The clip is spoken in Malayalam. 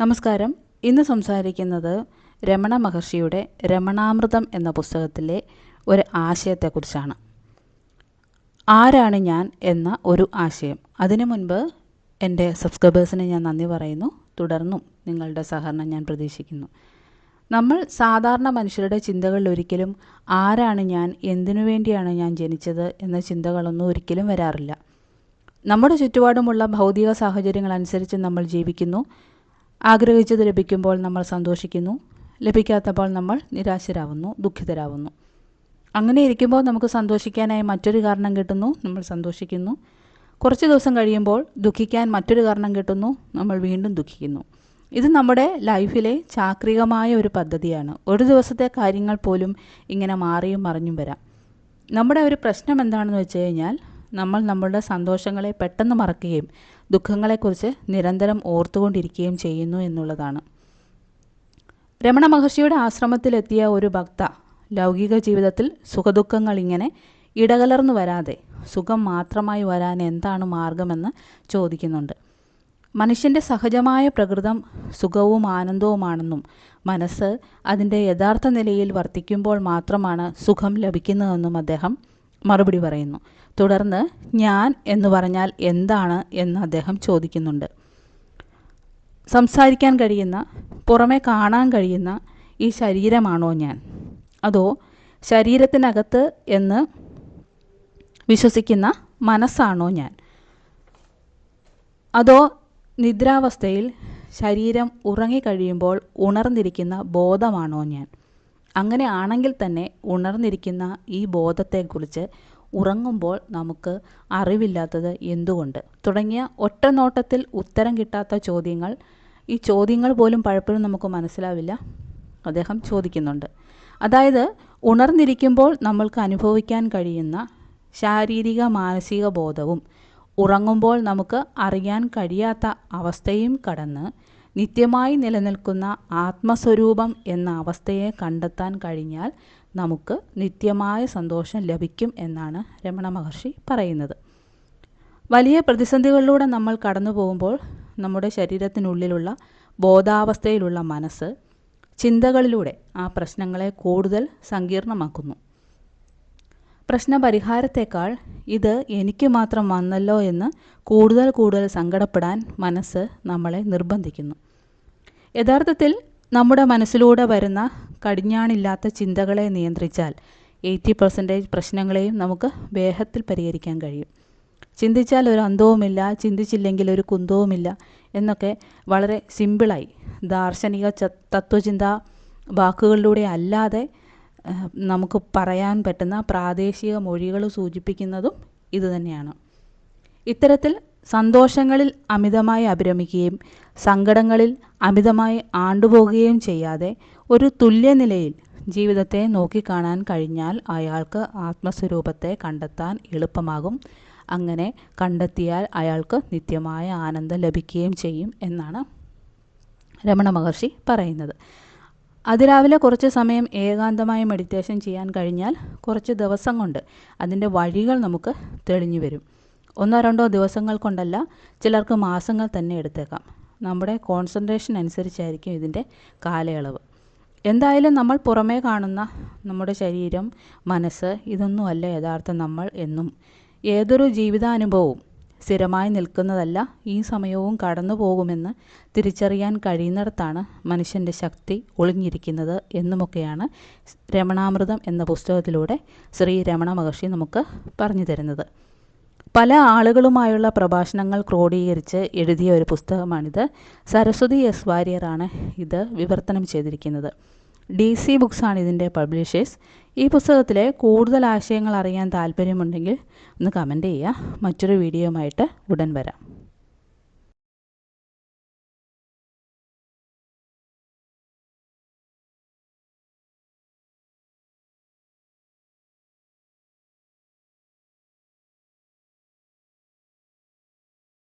നമസ്കാരം. ഇന്ന് സംസാരിക്കുന്നത് രമണ മഹർഷിയുടെ രമണാമൃതം എന്ന പുസ്തകത്തിലെ ഒരു ആശയത്തെക്കുറിച്ചാണ്. ആരാണ് ഞാൻ എന്ന ഒരു ആശയം. അതിനു മുൻപ് എന്റെ സബ്സ്ക്രൈബേഴ്സിന് ഞാൻ നന്ദി പറയുന്നു. തുടർന്നും നിങ്ങളുടെ സഹകരണം ഞാൻ പ്രതീക്ഷിക്കുന്നു. നമ്മൾ സാധാരണ മനുഷ്യരുടെ ചിന്തകളിൽ ഒരിക്കലും ആരാണ് ഞാൻ എന്തിനു വേണ്ടിയാണ് ഞാൻ ജനിച്ചത് എന്ന ചിന്തകളൊന്നും ഒരിക്കലും വരാറില്ല. നമ്മുടെ ചുറ്റുപാടുമുള്ള ഭൗതിക സാഹചര്യങ്ങൾ അനുസരിച്ച് നമ്മൾ ജീവിക്കുന്നു. ആഗ്രഹിച്ചത് ലഭിക്കുമ്പോൾ നമ്മൾ സന്തോഷിക്കുന്നു. ലഭിക്കാത്തപ്പോൾ നമ്മൾ നിരാശരാകുന്നു ദുഃഖിതരാകുന്നു അങ്ങനെ ഇരിക്കുമ്പോൾ നമുക്ക് സന്തോഷിക്കാനായി മറ്റൊരു കാരണം കിട്ടുന്നു നമ്മൾ സന്തോഷിക്കുന്നു. കുറച്ച് ദിവസം കഴിയുമ്പോൾ ദുഃഖിക്കാൻ മറ്റൊരു കാരണം കിട്ടുന്നു നമ്മൾ വീണ്ടും ദുഃഖിക്കുന്നു. ഇത് നമ്മുടെ ലൈഫിലെ ചാക്രികമായ ഒരു പദ്ധതിയാണ്. ഒരു ദിവസത്തെ കാര്യങ്ങൾ പോലും ഇങ്ങനെ മാറിയും മറിഞ്ഞും വരാം. നമ്മുടെ ഒരു പ്രശ്നം എന്താണെന്ന് വെച്ച് കഴിഞ്ഞാൽ നമ്മൾ നമ്മളുടെ സന്തോഷങ്ങളെ പെട്ടെന്ന് മറക്കുകയും ദുഃഖങ്ങളെക്കുറിച്ച് നിരന്തരം ഓർത്തുകൊണ്ടിരിക്കുകയും ചെയ്യുന്നു എന്നുള്ളതാണ്. രമണ മഹർഷിയുടെ ആശ്രമത്തിലെത്തിയ ഒരു ഭക്ത ലൗകിക ജീവിതത്തിൽ സുഖദുഃഖങ്ങൾ ഇങ്ങനെ ഇടകലർന്നു വരാതെ സുഖം മാത്രമായി വരാൻ എന്താണ് മാർഗമെന്ന് ചോദിക്കുന്നുണ്ട്. മനുഷ്യന്റെ സഹജമായ പ്രകൃതം സുഖവും ആനന്ദവുമാണെന്നും മനസ്സ് അതിന്റെ യഥാർത്ഥ നിലയിൽ വർത്തിക്കുമ്പോൾ മാത്രമാണ് സുഖം ലഭിക്കുന്നതെന്നും അദ്ദേഹം മറുപടി പറയുന്നു. തുടർന്ന് ഞാൻ എന്ന് പറഞ്ഞാൽ എന്താണ് എന്ന് അദ്ദേഹം ചോദിക്കുന്നുണ്ട്. സംസാരിക്കാൻ കഴിയുന്ന പുറമെ കാണാൻ കഴിയുന്ന ഈ ശരീരമാണോ ഞാൻ? അതോ ശരീരത്തിനകത്ത് എന്ന് വിശ്വസിക്കുന്ന മനസ്സാണോ ഞാൻ? അതോ നിദ്രാവസ്ഥയിൽ ശരീരം ഉറങ്ങിക്കഴിയുമ്പോൾ ഉണർന്നിരിക്കുന്ന ബോധമാണോ ഞാൻ? അങ്ങനെ ആണെങ്കിൽ തന്നെ ഉണർന്നിരിക്കുന്ന ഈ ബോധത്തെക്കുറിച്ച് ഉറങ്ങുമ്പോൾ നമുക്ക് അറിവില്ലാത്തത് എന്തുകൊണ്ട്? തുടങ്ങിയ ഒറ്റനോട്ടത്തിൽ ഉത്തരം കിട്ടാത്ത ചോദ്യങ്ങൾ. ഈ ചോദ്യങ്ങൾ പോലും പലപ്പോഴും നമുക്ക് മനസ്സിലാവില്ല. അദ്ദേഹം ചോദിക്കുന്നുണ്ട്. അതായത് ഉണർന്നിരിക്കുമ്പോൾ നമ്മൾക്ക് അനുഭവിക്കാൻ കഴിയുന്ന ശാരീരിക മാനസിക ബോധവും ഉറങ്ങുമ്പോൾ നമുക്ക് അറിയാൻ കഴിയാത്ത അവസ്ഥയും കടന്ന് നിത്യമായി നിലനിൽക്കുന്ന ആത്മസ്വരൂപം എന്ന അവസ്ഥയെ കണ്ടെത്താൻ കഴിഞ്ഞാൽ നമുക്ക് നിത്യമായ സന്തോഷം ലഭിക്കും എന്നാണ് രമണ മഹർഷി പറയുന്നത്. വലിയ പ്രതിസന്ധികളിലൂടെ നമ്മൾ കടന്നു പോകുമ്പോൾ നമ്മുടെ ശരീരത്തിനുള്ളിലുള്ള ബോധാവസ്ഥയിലുള്ള മനസ്സ് ചിന്തകളിലൂടെ ആ പ്രശ്നങ്ങളെ കൂടുതൽ സങ്കീർണമാക്കുന്നു. പ്രശ്നപരിഹാരത്തേക്കാൾ ഇത് എനിക്ക് മാത്രം വന്നല്ലോ എന്ന് കൂടുതൽ കൂടുതൽ സങ്കടപ്പെടാൻ മനസ്സ് നമ്മളെ നിർബന്ധിക്കുന്നു. യഥാർത്ഥത്തിൽ നമ്മുടെ മനസ്സിലൂടെ വരുന്ന കടിഞ്ഞാണില്ലാത്ത ചിന്തകളെ നിയന്ത്രിച്ചാൽ എയ്റ്റി പെർസെന്റേജ് പ്രശ്നങ്ങളെയും നമുക്ക് വേഗത്തിൽ പരിഹരിക്കാൻ കഴിയും. ചിന്തിച്ചാൽ ഒരു അന്തവുമില്ല ചിന്തിച്ചില്ലെങ്കിൽ ഒരു കുന്തവുമില്ല എന്നൊക്കെ വളരെ സിമ്പിളായി ദാർശനിക തത്വചിന്ത വാക്കുകളിലൂടെ അല്ലാതെ നമുക്ക് പറയാൻ പറ്റുന്ന പ്രാദേശിക മൊഴികൾ സൂചിപ്പിക്കുന്നതും ഇതുതന്നെയാണ് ഇത്തരത്തിൽ സന്തോഷങ്ങളിൽ അമിതമായി അഭിരമിക്കുകയും സങ്കടങ്ങളിൽ അമിതമായി ആണ്ടുപോകുകയും ചെയ്യാതെ ഒരു തുല്യനിലയിൽ ജീവിതത്തെ നോക്കിക്കാണാൻ കഴിഞ്ഞാൽ അയാൾക്ക് ആത്മസ്വരൂപത്തെ കണ്ടെത്താൻ എളുപ്പമാകും. അങ്ങനെ കണ്ടെത്തിയാൽ അയാൾക്ക് നിത്യമായ ആനന്ദം ലഭിക്കുകയും ചെയ്യും എന്നാണ് രമണ മഹർഷി പറയുന്നത്. അതിരാവിലെ കുറച്ച് സമയം ഏകാന്തമായി മെഡിറ്റേഷൻ ചെയ്യാൻ കഴിഞ്ഞാൽ കുറച്ച് ദിവസം കൊണ്ട് അതിന്റെ വഴികൾ നമുക്ക് തെളിഞ്ഞു വരും. ഒന്നോ രണ്ടോ ദിവസങ്ങൾ കൊണ്ടല്ല ചിലർക്ക് മാസങ്ങൾ തന്നെ എടുത്തേക്കാം. നമ്മുടെ കോൺസെൻട്രേഷൻ അനുസരിച്ചായിരിക്കും ഇതിന്റെ കാലയളവ്. എന്തായാലും നമ്മൾ പുറമേ കാണുന്ന നമ്മുടെ ശരീരം മനസ്സ് ഇതൊന്നുമല്ല യഥാർത്ഥ നമ്മൾ എന്നും. ഏതൊരു ജീവിതാനുഭവവും സ്ഥിരമായി നിൽക്കുന്നതല്ല ഈ സമയവും കടന്നു പോകുമെന്ന് തിരിച്ചറിയാൻ കഴിയുന്നിടത്താണ് മനുഷ്യന്റെ ശക്തി ഒളിഞ്ഞിരിക്കുന്നത് എന്നുമൊക്കെയാണ് രമണാമൃതം എന്ന പുസ്തകത്തിലൂടെ ശ്രീ രമണ മഹർഷി നമുക്ക് പറഞ്ഞു തരുന്നത്. പല ആളുകളുമായുള്ള പ്രഭാഷണങ്ങൾ ക്രോഡീകരിച്ച് എഴുതിയ ഒരു പുസ്തകമാണിത്. സരസ്വതി എസ് വാര്യറാണ് ഇത് വിവർത്തനം ചെയ്തിരിക്കുന്നത്. ഡി സി ബുക്സാണ് ഇതിന്റെ പബ്ലിഷേഴ്സ്. ഈ പുസ്തകത്തിലെ കൂടുതൽ ആശയങ്ങൾ അറിയാൻ താല്പര്യമുണ്ടെങ്കിൽ ഒന്ന് കമന്റ് ചെയ്യുക. മറ്റൊരു വീഡിയോയുമായിട്ട് ഉടൻ വരാം.